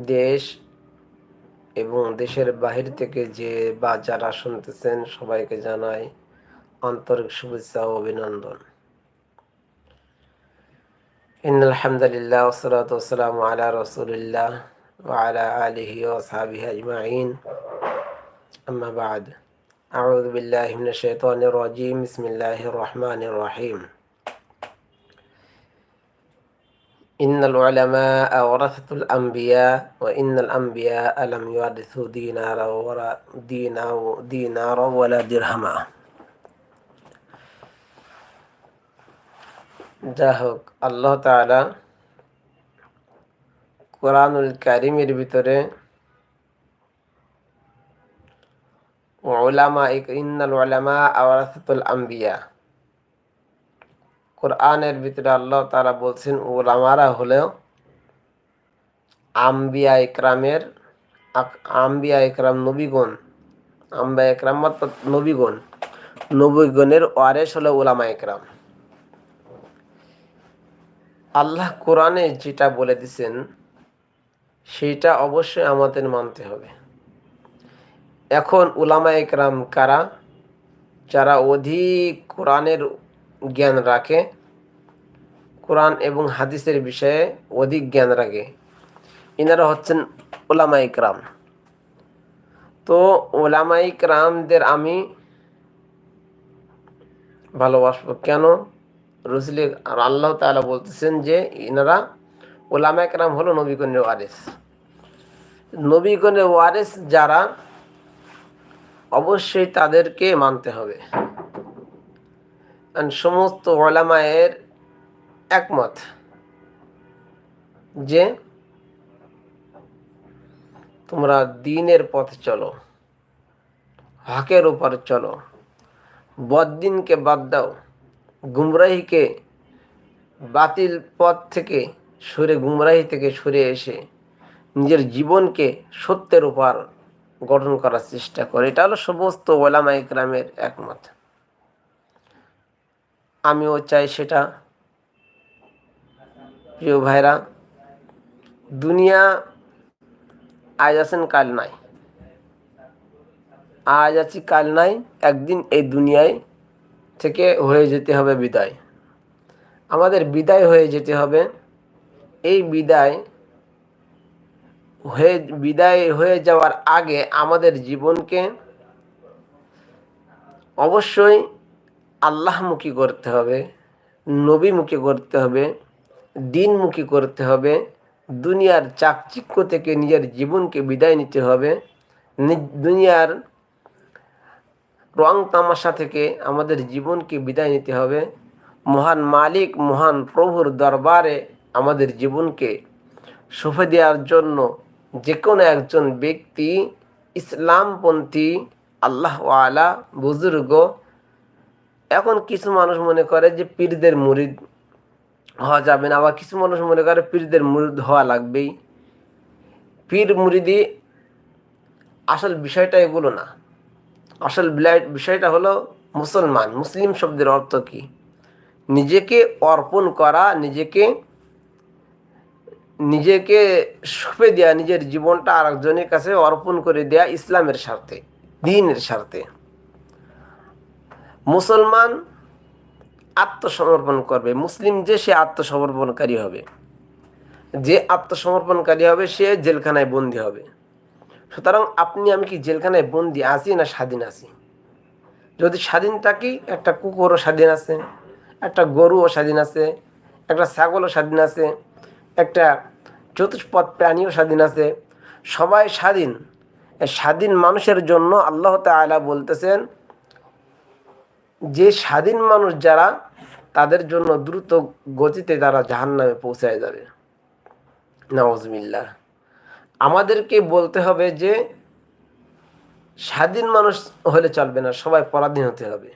দেশ এবং দেশের বাহির থেকে যে বা যারা শুনতেছেন সবাইকে জানাই আন্তরিক শুভেচ্ছা ও অভিনন্দন ইন আলহামদুলিল্লাহ ওসলাত ওসালাম আলা রসুলিল্লাহ وعلى آله وأصحابه أجمعين أما بعد أعوذ بالله من الشيطان الرجيم بسم الله الرحمن الرحيم إن العلماء ورثة الأنبياء وإن الأنبياء لم يورثوا دينارا ولا دينار دينارا ولا درهما যা হোক আল্লাহ তাআলা কোরআনুল কারিমের ভিতরে ওলামা ইন্নাল ওলামা আওয়ারাসাতুল আম্বিয়া কোরআনের ভিতরে আল্লাহ তারা বলছেন ওলামারা হলেও আম্বিয়া ইকরামের আম্বিয়া ইকরাম নবীগণ, আম্বিয়া ইকরাম অর্থাৎ নবীগণ, নবীগণের ওয়ারেস হলো ওলামা ইকরাম। আল্লাহ কোরআনে যেটা বলে দিছেন, সেটা অবশ্যই আমাদের মানতে হবে। এখন উলামা একরাম কারা? যারা অধিক কোরআনের জ্ঞান রাখে, কোরআন এবং হাদিসের বিষয়ে অধিক জ্ঞান রাখে। ইনারা হচ্ছেন ওলামা ইকরাম। তো ওলামা ইকরামদের আমি ভালোবাসবো কেন? রসুলি আল্লাহ তালা বলতেছেন যে, ইনারা ওলামা একরাম হলো নবীগণের ওয়ারেস। নবীগণের ওয়ারেস যারা, অবশ্যই তাদেরকে মানতে হবে। সমস্ত ওলামায়ের একমত যে তোমরা দিনের পথে চলো, হকের উপর চলো বদিনকে বাদ দাও, গুমরাহিকে বাতিল পথ থেকে সরে, গুমরাহি থেকে সরে এসে নিজের জীবনকে সত্যের উপর গঠন করার চেষ্টা করে। এটা হলো সমস্ত ওলামা ইকরামের একমত। আমিও চাই সেটা। প্রিয় ভাইরা, দুনিয়া আজ আছেন, কাল নাই। আজ আছি, কাল নাই, একদিন এই দুনিয়ায় থেকে হয়ে যেতে হবে বিদায়। আমাদের বিদায় হয়ে যেতে হবে। এই বিদায় হয়ে বিদায় হয়ে যাওয়ার আগে আমাদের জীবনকে অবশ্যই আল্লাহমুখী করতে হবে, নবীমুখী করতে হবে, দিনমুখী করতে হবে, দুনিয়ার চাকচিক্য থেকে নিজের জীবনকে বিদায় নিতে হবে দুনিয়ার রং তামাশা থেকে আমাদের জীবনকে বিদায় নিতে হবে, মহান মালিক, মহান প্রভুর দরবারে আমাদের জীবনকে সফে দেওয়ার জন্য যে কোনো একজন ব্যক্তি ইসলামপন্থী আল্লাহ আলা বুজুর্গ এখন কিছু মানুষ মনে করে যে পীরদের মুরিদ হওয়া যাবে না, আবার কিছু মানুষ মনে করে পীরদের মুরিদ হওয়া লাগবেই। পীর মুরিদি আসল বিষয়টা এগুলো না। আসল বিষয়টা হলো মুসলমান, মুসলিম শব্দের অর্থ কি? নিজেকে অর্পণ করা, নিজেকে নিজেকে সঁপে দেওয়া নিজের জীবনটা আরেকজনের কাছে অর্পণ করে দেয়া ইসলামের স্বার্থে, দিনের স্বার্থে। মুসলমান আত্মসমর্পণ করবে। মুসলিম যে সে আত্মসমর্পণকারী হবে। যে আত্মসমর্পণকারী হবে, সে জেলখানায় বন্দি হবে। সুতরাং আপনি, আমি কি জেলখানায় বন্দি আছি না স্বাধীন আছি? যদি স্বাধীন থাকি, একটা কুকুরও স্বাধীন আছে, একটা গরুও স্বাধীন আছে, একটা ছাগলও স্বাধীন আছে, একটা চতুষ্পদ প্রাণীও স্বাধীন আছে, সবাই স্বাধীন। স্বাধীন মানুষের জন্য আল্লাহ তালা বলতেছেন যে স্বাধীন মানুষ যারা, তাদের জন্য দ্রুত গতিতে তারা জাহান নামে পৌঁছায় যাবে। নওয়াজমিল্লা আমাদেরকে বলতে হবে যে, স্বাধীন মানুষ হলে চলবে না, সবাই পরাধীন হতে হবে।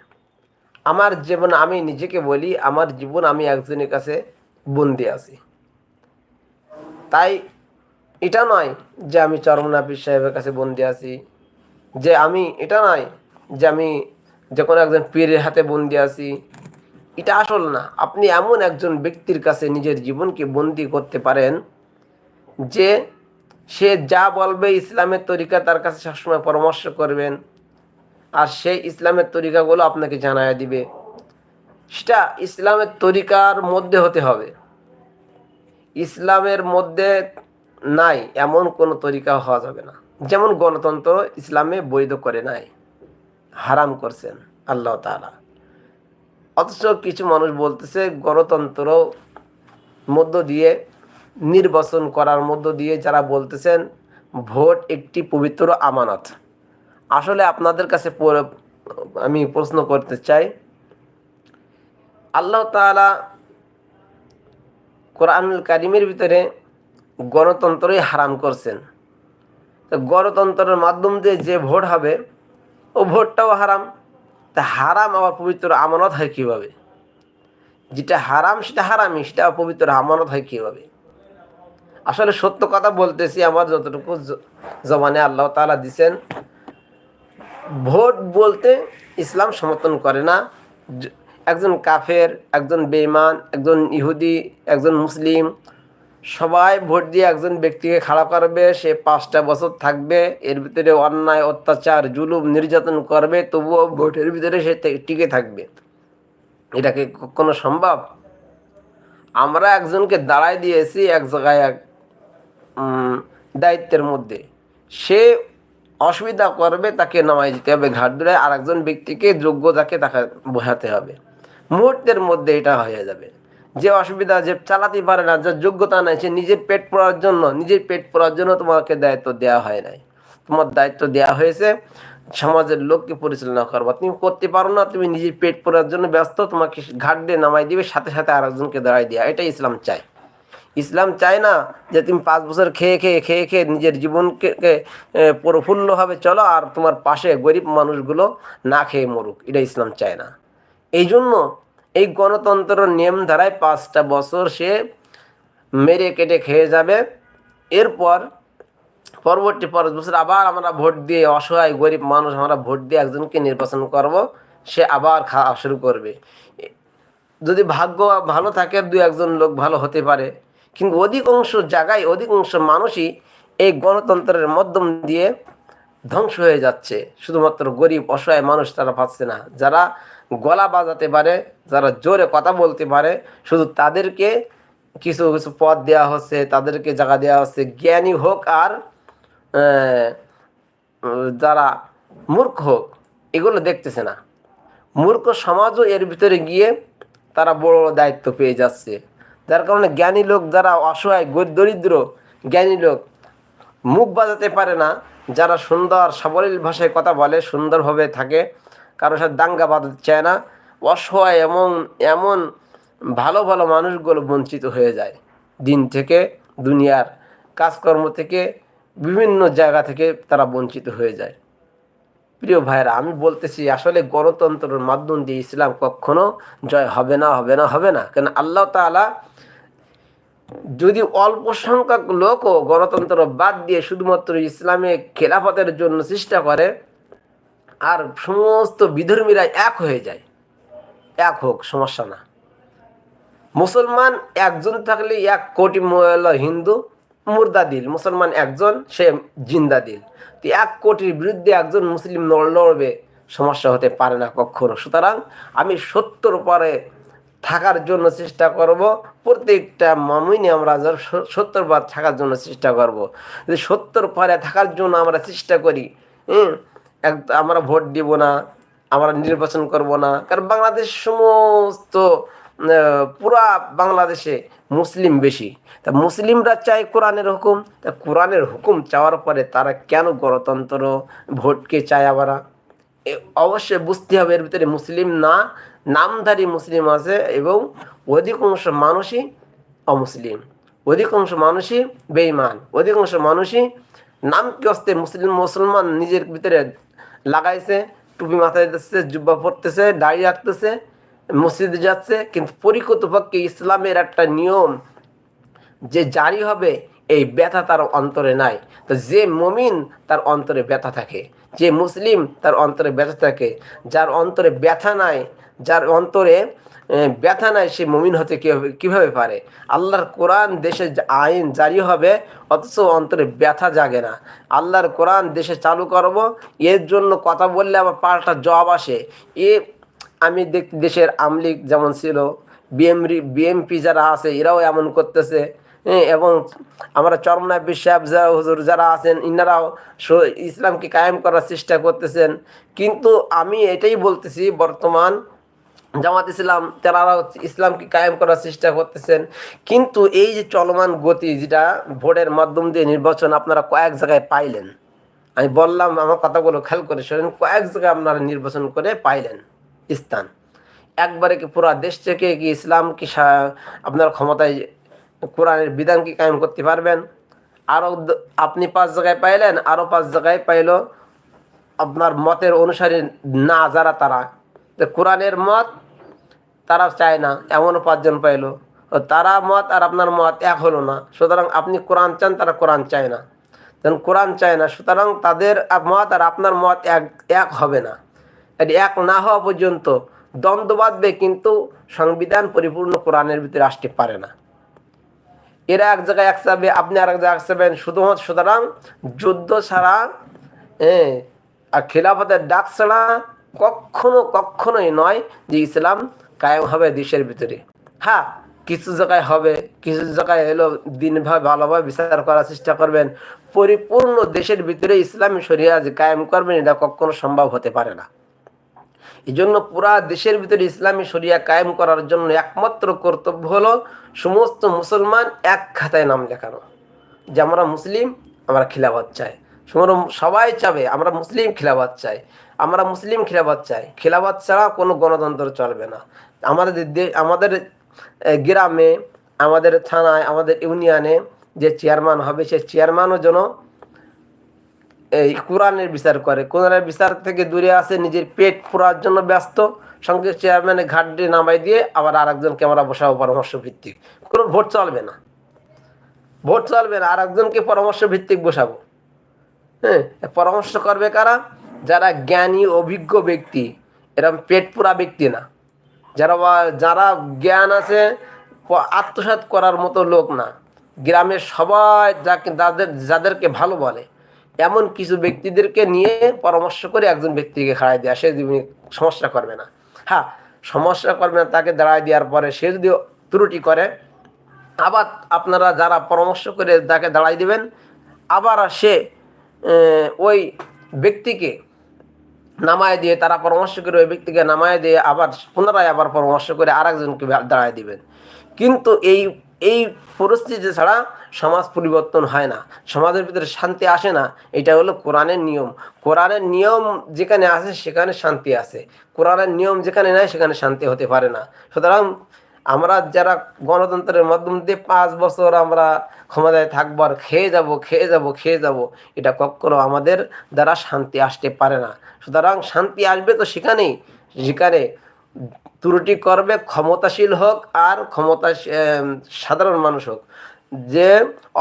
আমার জীবন আমি নিজেকে বলি, আমার জীবন আমি একজনের কাছে বন্দি আছি। তাই এটা নয় যে আমি চরমনাফিস সাহেবের কাছে বন্দি আছি, যে আমি, এটা নয় যে আমি যে কোনো একজন পীরের হাতে বন্দি আছি, এটা আসল না। আপনি এমন একজন ব্যক্তির কাছে নিজের জীবনকে বন্দি করতে পারেন যে সে যা বলবে ইসলামের তরিকা তার কাছে সবসময় পরামর্শ করবেন আর সেই ইসলামের তরিকাগুলো আপনাকে জানায় দিবে। সেটা ইসলামের তরিকার মধ্যে হতে হবে। ইসলামের মধ্যে নাই, এমন কোনো তরিকা হওয়া যাবে না। যেমন গণতন্ত্র ইসলামে বৈধ করে নাই। হারাম করছেন আল্লাহ তালা অথচ কিছু মানুষ বলতেছে গণতন্ত্র মধ্য দিয়ে, নির্বাচন করার মধ্য দিয়ে যারা বলতেছেন, ভোট একটি পবিত্র আমানত। আসলে আপনাদের কাছে আমি প্রশ্ন করতে চাই, আল্লাহ তাআলা কোরআনুল কারিমের ভিতরে গণতন্ত্রই হারাম করছেন। তো গণতন্ত্রের মাধ্যম দিয়ে যে ভোট হবে ও ভোটটাও হারাম। তা হারাম আবার পবিত্র আমানত হয় কীভাবে? যেটা হারাম সেটা হারামই, সেটা পবিত্র আমানত হয় কীভাবে? আসলে সত্য কথা বলতেছি আমার যতটুকু জ- জবানে আল্লাহ তাআলা দিছেন, ভোট বলতে ইসলাম সমর্থন করে না। একজন কাফের, একজন বেঈমান, একজন ইহুদি, একজন মুসলিম সবাই ভোট দিয়ে একজন ব্যক্তিকে খাড়া করবে, সে পাঁচটা বছর থাকবে, এর ভিতরে অন্যায়, অত্যাচার, জুলুম, নির্যাতন করবে, তবুও ভোটের ভিতরে সে টিকে থাকবে। এটা কি কখনো সম্ভব? আমরা একজনকে দাঁড়ায় দিয়েছি এক জায়গায় এক দায়িত্বের মধ্যে। সে অসুবিধা করবে, তাকে নামাই দিতে হবে ঘাট ধরে আর একজন ব্যক্তিকে যোগ্য তাকে তাকে বোঝাতে হবে। মুহূর্তের মধ্যে এটা হয়ে যাবে। যে অসুবিধা, যে চালাতে পারে না যার যোগ্যতা নাই, সে নিজের পেট পড়ার জন্য, নিজের পেট পড়ার জন্য তোমাকে দায়িত্ব দেওয়া হয় নাই। তোমার দায়িত্ব দেওয়া হয়েছে, সমাজের লোককে পরিচালনা করবা তুমি করতে পারো না, তুমি নিজের পেট পড়ার জন্য ব্যস্ত, তোমাকে ঘাট দিয়ে নামাই দিবে, সাথে সাথে আরেকজনকে দাঁড়াই দেওয়া এটাই ইসলাম চায়। ইসলাম চায় না যে তুমি পাঁচ বছর খেয়ে খেয়ে খেয়ে খেয়ে নিজের জীবনকে প্রফুল্লভাবে চলো আর তোমার পাশে গরিব মানুষগুলো না খেয়ে মরুক। এটা ইসলাম চায় না। এই জন্য এই গণতন্ত্র নিয়ম ধারায় পাঁচটা বছর সে মেরে কেটে খেয়ে যাবে। এরপর পরবর্তী পাঁচ বছর আবার আমরা ভোট দিয়ে অসহায় গরিব মানুষ আমরা ভোট দিয়ে একজনকে নির্বাচন করব, সে আবার খাওয়া শুরু করবে। যদি ভাগ্য ভালো থাকে দু একজন লোক ভালো হতে পারে। কিন্তু অধিকাংশ জায়গায় অধিকাংশ মানুষই এই গণতন্ত্রের মাধ্যম দিয়ে ধ্বংস হয়ে যাচ্ছে। শুধুমাত্র গরিব অসহায় মানুষ তারা পাচ্ছে না। যারা গলা বাজাতে পারে, যারা জোরে কথা বলতে পারে, শুধু তাদেরকে কিছু কিছু পদ দেওয়া হচ্ছে, তাদেরকে জায়গা দেওয়া হচ্ছে। জ্ঞানী হোক আর যারা মূর্খ হোক, এগুলো দেখতেছে না। মূর্খ সমাজও এর ভিতরে গিয়ে তারা বড় দায়িত্ব পেয়ে যাচ্ছে। যার কারণে জ্ঞানী লোক যারা অসহায় দরিদ্র, জ্ঞানী লোক, মুখ বাজাতে পারে না। যারা সুন্দর, সাবলীল ভাষায় কথা বলে, সুন্দরভাবে থাকে কারোর সাথে দাঙ্গা বাঁধতে চায় না, অসহায় এমন এমন ভালো ভালো মানুষগুলো বঞ্চিত হয়ে যায় দিন থেকে, দুনিয়ার কাজকর্ম থেকে, বিভিন্ন জায়গা থেকে তারা বঞ্চিত হয়ে যায়। প্রিয় ভাইরা আমি বলতেছি, আসলে গণতন্ত্রের মাধ্যম দিয়ে ইসলাম কখনো জয় হবে না হবে না হবে না। কেন আল্লাহ তাআলা যদি অল্প সংখ্যক লোকও গণতন্ত্র বাদ দিয়ে শুধুমাত্র ইসলামে খেলাফতের জন্য চেষ্টা করে আর সমস্ত বিধর্মীরা এক হয়ে যায়। এক হোক, সমস্যা না। মুসলমান একজন থাকলে এক কোটি হিন্দু, মুর্দা দিল। মুসলমান একজন, সে জিন্দা দিল। তো এক কোটির বিরুদ্ধে একজন মুসলিম লড়- লড়বে, সমস্যা হতে পারে না কখনো। সুতরাং আমি সত্যর পরে থাকার জন্য চেষ্টা করব। প্রত্যেকটা মামুইনে আমরা যেন স- সত্যর পর থাকার জন্য চেষ্টা করব। যদি সত্যর পরে থাকার জন্য আমরা চেষ্টা করি, হুম এক, আমরা ভোট দিব না, আমরা নির্বাচন করব না। কারণ বাংলাদেশ সমস্ত পুরা বাংলাদেশে মুসলিম বেশি। তা মুসলিমরা চায় কোরআনের হুকুম। তা কোরআনের হুকুম চাওয়ার পরে তারা কেন গণতন্ত্র ভোটকে চায় আবার? অবশ্যই বুঝতে হবে, এর ভিতরে মুসলিম না, নামধারী মুসলিম আছে এবং অধিকাংশ মানুষই অমুসলিম। অধিকাংশ মানুষই বেঈমান। অধিকাংশ মানুষই নাম কি হস্তে মুসলিম মুসলমান নিজের ভিতরে লাগাইছে, টুপি মাথায় দিচ্ছে জুব্বা পরতেছে, দাড়ি রাখতেছে, মসজিদে যাচ্ছে, কিন্তু পরিকতপক্ষে ইসলামের একটা নিয়ম যে জারি হবে, এই ব্যথা তার অন্তরে নাই। তো যে মমিন তার অন্তরে ব্যথা থাকে। যে মুসলিম তার অন্তরে ব্যথা থাকে, যার অন্তরে ব্যথা নাই, যার অন্তরে ব্যথা নাই, সে মুমিন হতে কীভাবে কীভাবে পারে? আল্লাহর কোরআন দেশে আইন জারি হবে, অথচ অন্তরে ব্যথা জাগে না। আল্লাহর কোরআন দেশে চালু করব, এর জন্য কথা বললে আমার পাল্টা জবাব আসে। এ, আমি দেখ, দেশের আমলিগ যেমন ছিল, বিএমরি, বিএমপি যারা আছে, এরাও এমন করতেছে। এবং আমরা চরমনায় বিশ্বাব যারা হুজুর যারা আছেন, ইনারাও ইসলামকে কায়েম করার চেষ্টা করতেছেন। কিন্তু আমি এটাই বলতেছি, বর্তমান জামাত ইসলাম তারাও ইসলামকে কায়েম করার চেষ্টা করতেছেন। কিন্তু এই যে চলমান গতি যেটা ভোটের মাধ্যম দিয়ে নির্বাচন আপনারা কয়েক জায়গায় পাইলেন। আমি বললাম, আমার কথাগুলো খেয়াল করে শোনেন, কয়েক জায়গায় আপনারা নির্বাচন করে পাইলেন স্থান। একবারে কি পুরা দেশ থেকে কি ইসলাম কি আপনার ক্ষমতায় কোরআনের বিধান কি কায়েম করতে পারবেন? আরও আপনি পাঁচ জায়গায় পাইলেন আরও পাঁচ জায়গায় পাইলো। আপনার মতের অনুসারী না যারা তারা। কোরআনের মত তারা চায় না, এমনও পাঁচজন পাইলো। তারা মত আর আপনার মত এক হলো না। সুতরাং আপনি কোরআন চান, তারা কোরআন চায় না। তখন কোরআন চায় না, সুতরাং তাদের মত আর আপনার মত এক এক হবে না। এক না হওয়া পর্যন্ত দ্বন্দ্ব বাঁধবে, কিন্তু সংবিধান পরিপূর্ণ কোরআনের ভিতরে আসতে পারে না। এরা এক জায়গায় এক চাবে আপনি আর এক জায়গায় চাবেন শুধুমাত্র সুতরাং যুদ্ধ ছাড়া হ্যাঁ আর খেলাফতের ডাক ছাড়া কখনো, কখনোই নয় যে ইসলাম কায়েম হবে দেশের ভিতরে। হ্যাঁ কিছু জায়গায় হবে, কিছু জায়গায় এলো দিনভাবে ভালোভাবে বিচার করার চেষ্টা করবেন। পরিপূর্ণ দেশের ভিতরে ইসলামী শরিয়া যে কায়েম করবেন, এটা কখনো সম্ভব হতে পারে না। এই জন্য পুরা দেশের ভিতরে ইসলামী শরিয়া কায়েম করার জন্য একমাত্র কর্তব্য হলো সমস্ত মুসলমান এক খাতায় নাম লেখানো। যে আমরা মুসলিম, আমরা খিলাফত চাই। সমর- সবাই চাবে আমরা মুসলিম খিলাফত চাই। আমরা মুসলিম খিলাফত চাই। খিলাফত ছাড়া কোনো গণতন্ত্র চলবে না। আমাদের আমাদের গ্রামে, আমাদের থানায়, আমাদের ইউনিয়নে যে চেয়ারম্যান হবে, সে চেয়ারম্যানও যেন এই কোরআনের বিচার করে। কোরআনের বিচার থেকে দূরে আছে, নিজের পেট পুরার জন্য ব্যস্ত, সঙ্গে চেয়ারম্যানের ঘাট নামাই দিয়ে আবার আরেকজনকে আমরা বসাবো পরামর্শ ভিত্তিক কোনো ভোট চলবে না। ভোট চলবে না, আরেকজনকে পরামর্শ ভিত্তিক বসাবো। হ্যাঁ পরামর্শ করবে কারা? যারা জ্ঞানী, অভিজ্ঞ ব্যক্তি। এরকম পেট পুরা ব্যক্তি না। যারা যারা জ্ঞান আছে আত্মসাৎ করার মতো লোক না। গ্রামের সবাই যাকে যাদের যাদেরকে ভালো বলে। এমন কিছু ব্যক্তিদেরকে নিয়ে পরামর্শ করে একজন ব্যক্তিকে খাড়াই দেওয়া সে জীবনে সমস্যা করবে না। হ্যাঁ সমস্যা করবে না, তাকে দাঁড়ায় দেওয়ার পরে সে যদি ত্রুটি করে, আবার আপনারা যারা পরামর্শ করে তাকে দাঁড়াই দেবেন, আবার সে ওই ব্যক্তিকে নামায় দিয়ে, তারা পরামর্শ করে ওই ব্যক্তিকে নামায় দিয়ে আবার, পুনরায় আবার পরামর্শ করে আরেকজনকে দাঁড়ায় দিবেন। কিন্তু এই এই পরিস্থিতি ছাড়া সমাজ পরিবর্তন হয় না। সমাজের ভিতরে শান্তি আসে না। এটা হলো কোরআনের নিয়ম। কোরআনের নিয়ম যেখানে আছে, সেখানে শান্তি আছে। কোরআনের নিয়ম যেখানে নাই, সেখানে শান্তি হতে পারে না। সুতরাং আমরা যারা গণতন্ত্রের মাধ্যম দিয়ে পাঁচ বছর আমরা ক্ষমতায় থাকব আর খেয়ে যাব খেয়ে যাব খেয়ে যাব, এটা কখনো আমাদের দ্বারা শান্তি আসতে পারে না। সুতরাং শান্তি আসবে তো সেখানেই। যেখানে ত্রুটি করবে, ক্ষমতাশীল হোক আর ক্ষমতা সাধারণ মানুষ হোক। যে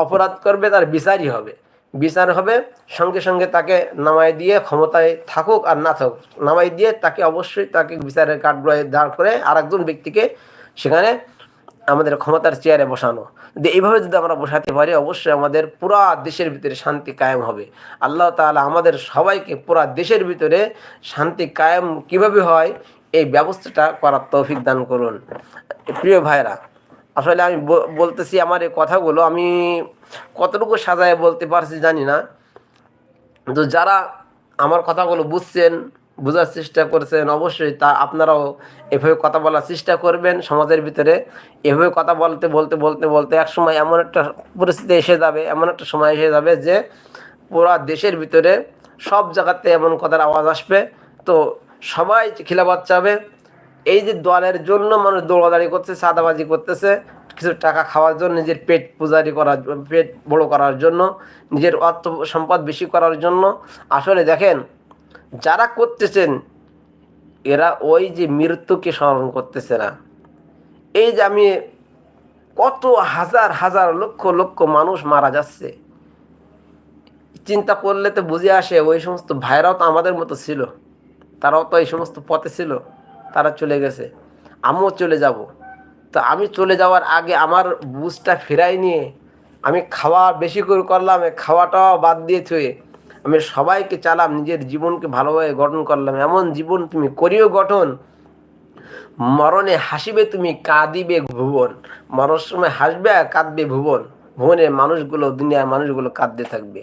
অপরাধ করবে তার বিচারই হবে। বিচার হবে, সঙ্গে সঙ্গে তাকে নামাই দিয়ে ক্ষমতায় থাকুক আর না থাকুক নামাই দিয়ে তাকে অবশ্যই তাকে বিচারের কাঠগড়ায় দাঁড় করে আরেকজন ব্যক্তিকে সেখানে আমাদের ক্ষমতার চেয়ারে বসানো। যদি এইভাবে যদি আমরা বসাতে পারি, অবশ্যই আমাদের পুরা দেশের ভিতরে শান্তি কায়েম হবে। আল্লাহ তাআলা আমাদের সবাইকে পুরা দেশের ভিতরে শান্তি কায়েম কীভাবে হয়? এই ব্যবস্থাটা করার তৌফিক দান করুন। প্রিয় ভাইরা, আসলে আমি বলতেছি আমার এই কথাগুলো, আমি কতটুকু সাজায় বলতে পারছি জানি না। তো যারা আমার কথাগুলো বুঝছেন, বোঝার চেষ্টা করছেন, অবশ্যই তা আপনারাও এভাবে কথা বলার চেষ্টা করবেন সমাজের ভিতরে। এভাবে কথা বলতে বলতে বলতে বলতে এক সময় এমন একটা পরিস্থিতি এসে যাবে, এমন একটা সময় এসে যাবে যে পুরা দেশের ভিতরে সব জায়গাতে এমন কথার আওয়াজ আসবে। তো সবাই খিলাফত চাবে। এই যে দলের জন্য মানুষ দৌড়াদাড়ি করছে সাদাবাজি করতেছে, কিছু টাকা খাওয়ার জন্য, নিজের পেট পূজারি করার পেট বড় করার জন্য, নিজের অর্থ সম্পদ বেশি করার জন্য। আসলে দেখেন, যারা করতেছেন, এরা ওই যে মৃত্যুকে স্মরণ করতেছে না। এই যে আমি কত হাজার হাজার, লক্ষ লক্ষ মানুষ মারা যাচ্ছে। চিন্তা করলে তো বুঝে আসে, ওই সমস্ত ভাইরাও তো আমাদের মতো ছিল। তারাও তো এই সমস্ত পথে ছিল, তারা চলে গেছে। আমিও চলে যাব। তো আমি চলে যাওয়ার আগে আমার বুঝটা ফেরাই নিয়ে আমি খাওয়া বেশি করে করলাম খাওয়াটাও বাদ দিয়ে থুয়ে আমি সবাইকে চালাম, নিজের জীবনকে ভালোভাবে গঠন করলাম। এমন জীবন তুমি করিও গঠন। মরণে হাসিবে তুমি, কাঁদিবে ভুবন। মরণের সময় হাসবে আর কাঁদবে ভুবন। ভুবনের মানুষগুলো, দুনিয়ার মানুষগুলো কাঁদতে থাকবে।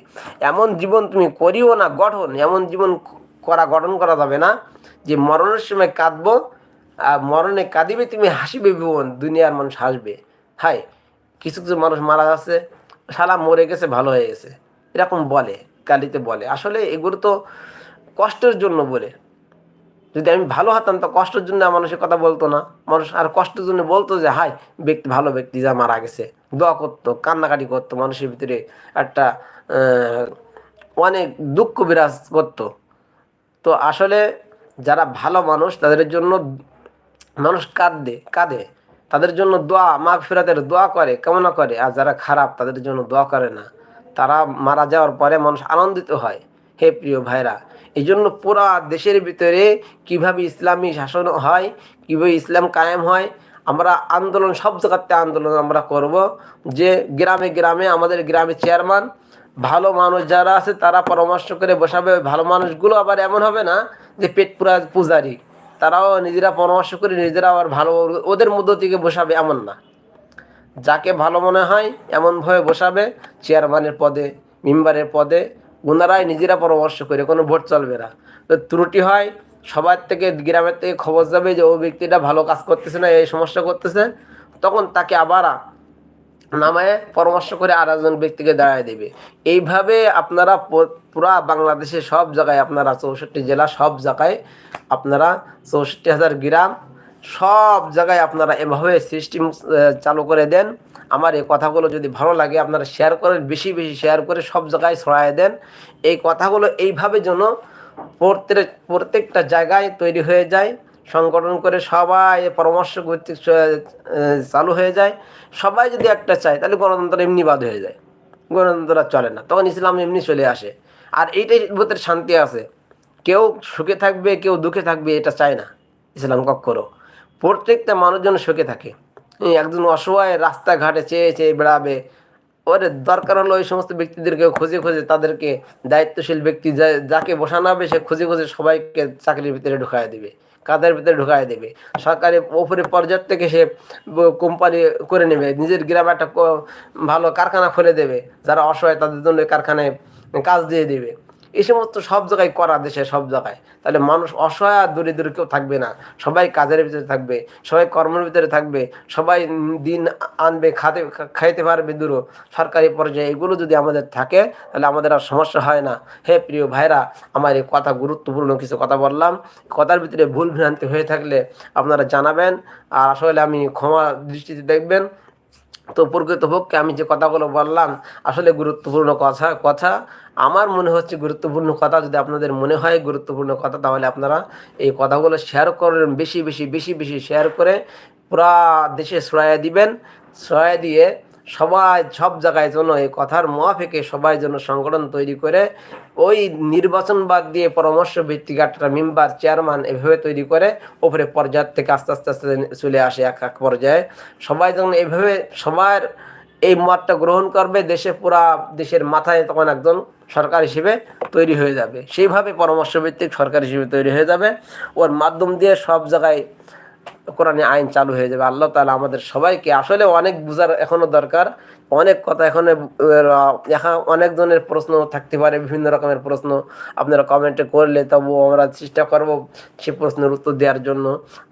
এমন জীবন তুমি করিও না গঠন। এমন জীবন করা, গঠন করা যাবে না। যে মরণের সময় কাঁদবো মরণে কাঁদিবে, তুমি হাসিবে ভুবন দুনিয়ার মানুষ হাসবে। হাই, কিছু কিছু মানুষ মারা যাচ্ছে সালা মরে গেছে, ভালো হয়ে গেছে। এরকম বলে কালিতে বলে। আসলে এগুলো তো কষ্টের জন্য বলে। যদি আমি ভালো হতাম, তো কষ্টের জন্য মানুষের কথা বলতো না। মানুষ আর কষ্টের জন্য বলতো যে, হাই, ব্যক্তি, ভালো ব্যক্তি যা মারা গেছে। দোয়া করতো, কান্নাকাটি করতো, মানুষের ভিতরে একটা অনেক দুঃখ বিরাজ করতো। তো আসলে যারা ভালো মানুষ, তাদের জন্য মানুষ কাঁদে কাঁদে। তাদের জন্য দোয়া মা ফেরাতের দোয়া করে, কামনা করে। আর যারা খারাপ, তাদের জন্য দোয়া করে না। তারা মারা যাওয়ার পরে মানুষ আনন্দিত হয়। হে প্রিয় ভাইরা এই জন্য পুরা দেশের ভিতরে কীভাবে ইসলামী শাসন হয়, কীভাবে ইসলাম কায়েম হয়, আমরা আন্দোলন, সব জায়গাতে আন্দোলন আমরা করব। যে গ্রামে গ্রামে, আমাদের গ্রামে চেয়ারম্যান ভালো মানুষ যারা আছে, তারা পরামর্শ করে বসাবে। ভালো মানুষগুলো আবার এমন হবে না যে পেট পুরা পূজারি। তারাও নিজেরা পরামর্শ করে নিজেরা আবার ভালো ওদের মধ্য থেকে বসাবে এমন না। যাকে ভালো মনে হয় এমনভাবে বসাবে, চেয়ারম্যানের পদে, মেম্বারের পদে ওনারাই নিজেরা পরামর্শ করে, কোনো ভোট চলবে না। তো ত্রুটি হয়, সবার থেকে, গ্রামের থেকে খবর যাবে যে, ও ব্যক্তিটা ভালো কাজ করতেছে না, এই সমস্যা করতেছে। তখন তাকে আবার নামায় পরামর্শ করে আর একজন ব্যক্তিকে দাঁড়ায় দেবে। এইভাবে আপনারা পুরা বাংলাদেশে সব জায়গায় আপনারা চৌষট্টি জেলা সব জায়গায় আপনারা চৌষট্টি হাজার গ্রাম সব জায়গায় আপনারা এভাবে সিস্টেম চালু করে দেন। আমার এই কথাগুলো যদি ভালো লাগে আপনারা শেয়ার করেন, বেশি বেশি শেয়ার করে সব জায়গায় ছড়ায় দেন। এই কথাগুলো এইভাবে যেন প্রত্যেক, প্রত্যেকটা জায়গায় তৈরি হয়ে যায়। সংগঠন করে সবাই পরামর্শ কর্তৃক চালু হয়ে যায়। সবাই যদি একটা চায়, তাহলে গণতন্ত্র এমনি বাদ হয়ে যায়। গণতন্ত্র আর চলে না। তখন ইসলাম এমনি চলে আসে। আর এইটাই ভিতরে শান্তি আছে। কেউ সুখে থাকবে, কেউ দুঃখে থাকবে, এটা চায় না ইসলাম কক্ষরও প্রত্যেকটা মানুষজন সুখে থাকে। একজন অসহায় রাস্তাঘাটে চেয়ে চেয়ে বেড়াবে। ওর দরকার হলো ওই সমস্ত ব্যক্তিদেরকে খুঁজে খুঁজে তাদেরকে দায়িত্বশীল ব্যক্তি যাকে বসানো হবে, সে খুঁজে খুঁজে সবাইকে চাকরির ভিতরে ঢুকায় দেবে। কাদের ভিতরে ঢুকাই দেবে। সরকারি ওপরে পর্যায় থেকে সে কোম্পানি করে নেবে, নিজের গ্রামে একটা ভালো কারখানা খুলে দেবে, যারা অসহায় তাদের জন্য কারখানায় কাজ দিয়ে দেবে। এই সমস্ত সব জায়গায় করা দেশে, সব জায়গায়। তাহলে মানুষ অসহায় আর দরিদ্র কেউ থাকবে না। সবাই কাজের ভিতরে থাকবে, সবাই কর্মের ভিতরে থাকবে, সবাই দিন আনবে, খাতে, খাইতে পারবে দূর। সরকারি পর্যায়ে এগুলো যদি আমাদের থাকে, তাহলে আমাদের আর সমস্যা হয় না। হে প্রিয় ভাইরা, আমার এই কথা গুরুত্বপূর্ণ কিছু কথা বললাম। কথার ভিতরে ভুল ভ্রান্তি হয়ে থাকলে আপনারা জানাবেন। আর আসলে আমি ক্ষমা দৃষ্টিতে দেখবেন। তো প্রকৃতপক্ষে আমি যে কথাগুলো বললাম, আসলে গুরুত্বপূর্ণ কথা কথা। আমার মনে হচ্ছে গুরুত্বপূর্ণ কথা, যদি আপনাদের মনে হয় গুরুত্বপূর্ণ কথা, তাহলে আপনারা এই কথাগুলো শেয়ার করেন বেশি বেশি বেশি বেশি শেয়ার করে পুরা দেশে ছড়াইয়া দিবেন। ছড়াইয়া দিয়ে সবাই সব জায়গায় যেন এই কথার মোয়াফেকে সবাই যেন সংগঠন তৈরি করে, ওই নির্বাচন বাদ দিয়ে পরামর্শ ভিত্তিক একটা মেম্বার, চেয়ারম্যান এভাবে তৈরি করে, ওপরে পর্যায় থেকে আস্তে আস্তে আস্তে চলে আসে এক এক পর্যায়ে। সবাই যেন এভাবে সবার এই মতটা গ্রহণ করবে, দেশে পুরা দেশের মাথায় তখন একজন সরকার হিসেবে তৈরি হয়ে যাবে। সেইভাবে পরামর্শ ভিত্তিক সরকার হিসেবে তৈরি হয়ে যাবে। ওর মাধ্যম দিয়ে সব জায়গায় কোরআনে আইন চালু হয়ে যাবে। আল্লাহ তালা আমাদের সবাইকে আসলে অনেক বোঝার এখনও দরকার। অনেক কথা এখনও এখন অনেকজনের প্রশ্ন থাকতে পারে, বিভিন্ন রকমের প্রশ্ন। আপনারা কমেন্টে করলে তবু আমরা চেষ্টা করব সে প্রশ্নের উত্তর দেওয়ার জন্য।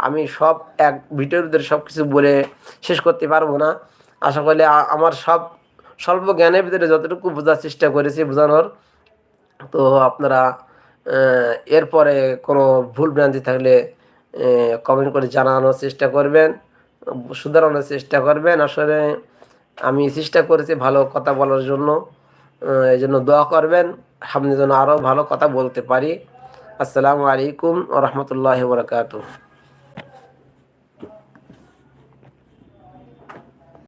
আমি সব এক ভিডিওর ভিতরে সব কিছু বলে শেষ করতে পারব না। আশা করি আমার সব স্বল্প জ্ঞানের ভিতরে যতটুকু বোঝার চেষ্টা করেছি বোঝানোর, তো আপনারা এরপরে কোনো ভুল ভ্রান্তি থাকলে কমেন্ট করে জানানোর চেষ্টা করবেন সুধারানোর চেষ্টা করবেন। আসলে আমি চেষ্টা করেছি ভালো কথা বলার জন্য এই জন্য দোয়া করবেন। সামনে যেন আরও ভালো কথা বলতে পারি। আসসালামু আলাইকুম রহমতুল্লাহ বরকাত